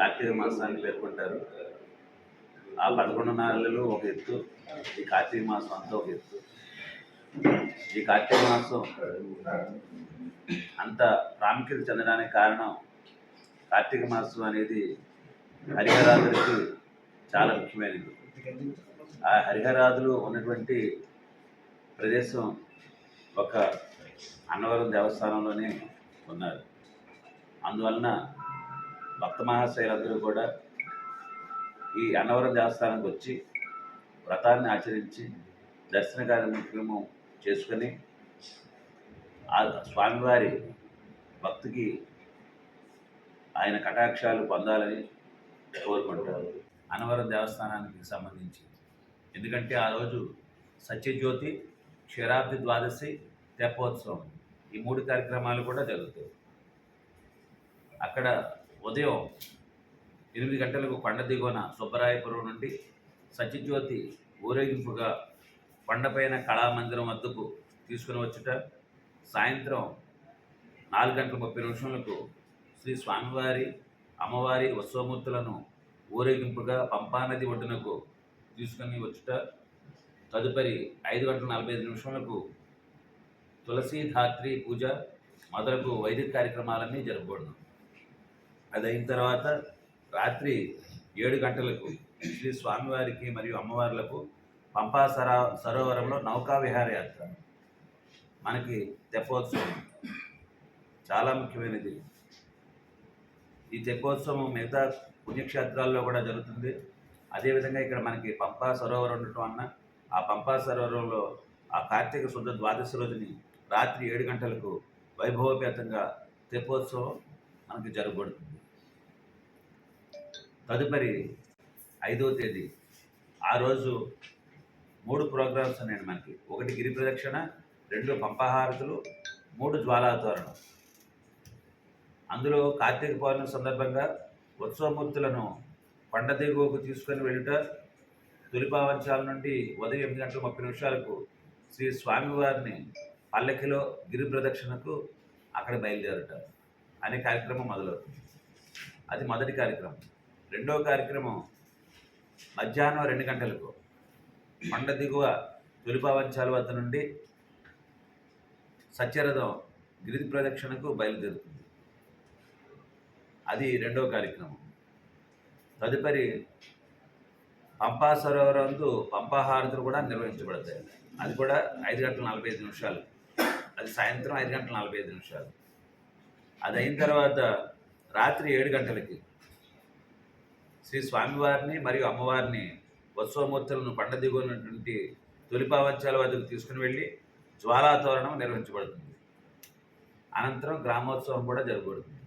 కార్తీక మాసాన్ని పేర్కొంటారు. ఆ పదకొండు నెలలు ఒక ఎత్తు ఈ కార్తీక మాసం అంతా ఒక ఎత్తు. ఈ కార్తీక మాసం అంత ప్రాముఖ్యత చెందడానికి కారణం కార్తీక మాసం అనేది హరిహరాదులకి చాలా ముఖ్యమైనది. ఆ హరిహరాదులు ఉన్నటువంటి ప్రదేశం ఒక అన్నవరం దేవస్థానంలోనే ఉన్నారు. అందువలన భక్త మహాశైలందరూ కూడా ఈ అన్నవరం దేవస్థానానికి వచ్చి వ్రతాన్ని ఆచరించి దర్శన కార్యక్రమం చేసుకొని ఆ స్వామివారి భక్తికి ఆయన కటాక్షాలు పొందాలని కోరుకుంటారు. అన్నవరం దేవస్థానానికి సంబంధించి. ఎందుకంటే ఆ రోజు సత్యజ్యోతి క్షీరాబ్ది ద్వాదశి తెప్పోత్సవం. ఈ మూడు కార్యక్రమాలు కూడా జరుగుతాయి. అక్కడ ఉదయం ఎనిమిది గంటలకు కొండ దిగువన సుబ్బరాయపురం నుండి సత్యజ్యోతి ఊరేగింపుగా కొండపైన కళామందిరం వద్దకు తీసుకుని వచ్చుట సాయంత్రం నాలుగు గంటల ముప్పై నిమిషములకు శ్రీ స్వామివారి అమ్మవారి ఉత్సవమూర్తులను ఊరేగింపుగా పంపానది ఒడ్డునకు తీసుకుని వచ్చుట తదుపరి ఐదు గంటల నలభై ఐదు నిమిషములకు తులసీ ధాత్రి పూజ మొదలగు వైదిక కార్యక్రమాలన్నీ జరపబడును అది అయిన తర్వాత రాత్రి ఏడు గంటలకు శ్రీ స్వామివారికి మరియు అమ్మవార్లకు పంపా సరా సరోవరంలో నౌకా విహారయాత్ర. మనకి తెప్పోత్సవం. చాలా ముఖ్యమైనది. ఈ తెప్పోత్సవం మిగతా పుణ్యక్షేత్రాల్లో కూడా జరుగుతుంది. అదేవిధంగా ఇక్కడ మనకి పంపా సరోవరం ఉండటం అన్న ఆ పంపా సరోవరంలో ఆ కార్తీక శుద్ధ ద్వాదశి రోజుని రాత్రి ఏడు గంటలకు వైభవపేతంగా తెప్పోత్సవం. మనకి జరగబడుతుంది. తదుపరి ఐదవ తేదీ. ఆ రోజు మూడు ప్రోగ్రామ్స్ ఉన్నాయండి మనకి. ఒకటి గిరి ప్రదక్షిణ రెండు పంపహారతులు మూడు జ్వాలాతోరణం. అందులో కార్తీక పౌర్ణమి సందర్భంగా ఉత్సవమూర్తులను కొండ దిగువకు తీసుకొని వెళ్ళుట తొలిపావంచాల నుండి ఉదయం ఎనిమిది గంటల ముప్పై నిమిషాలకు శ్రీ స్వామివారిని పల్లకిలో గిరి ప్రదక్షిణకు అక్కడ బయలుదేరుటారు అనే కార్యక్రమం మొదలవుతుంది. అది మొదటి కార్యక్రమం. రెండవ కార్యక్రమం మధ్యాహ్నం రెండు గంటలకు కొండ దిగువ తొలిపావంచాల వద్ద నుండి సత్యరథం గిరి ప్రదక్షిణకు బయలుదేరుతుంది. అది రెండవ కార్యక్రమం. తదుపరి పంపా సరోవరందు పంపాహారతులు కూడా నిర్వహించబడతాయి. అది కూడా ఐదు గంటల నలభై ఐదు నిమిషాలు. అది సాయంత్రం ఐదు గంటల నలభై ఐదు నిమిషాలు. అది అయిన తర్వాత రాత్రి ఏడు గంటలకి శ్రీ స్వామివారిని మరియు అమ్మవారిని ఉత్సవమూర్తులను పండ దిగునటువంటి తొలిపావంచాల వద్దకు తీసుకుని వెళ్ళి జ్వాలాతోరణం నిర్వహించబడుతుంది. అనంతరం గ్రామోత్సవం కూడా జరగబడుతుంది.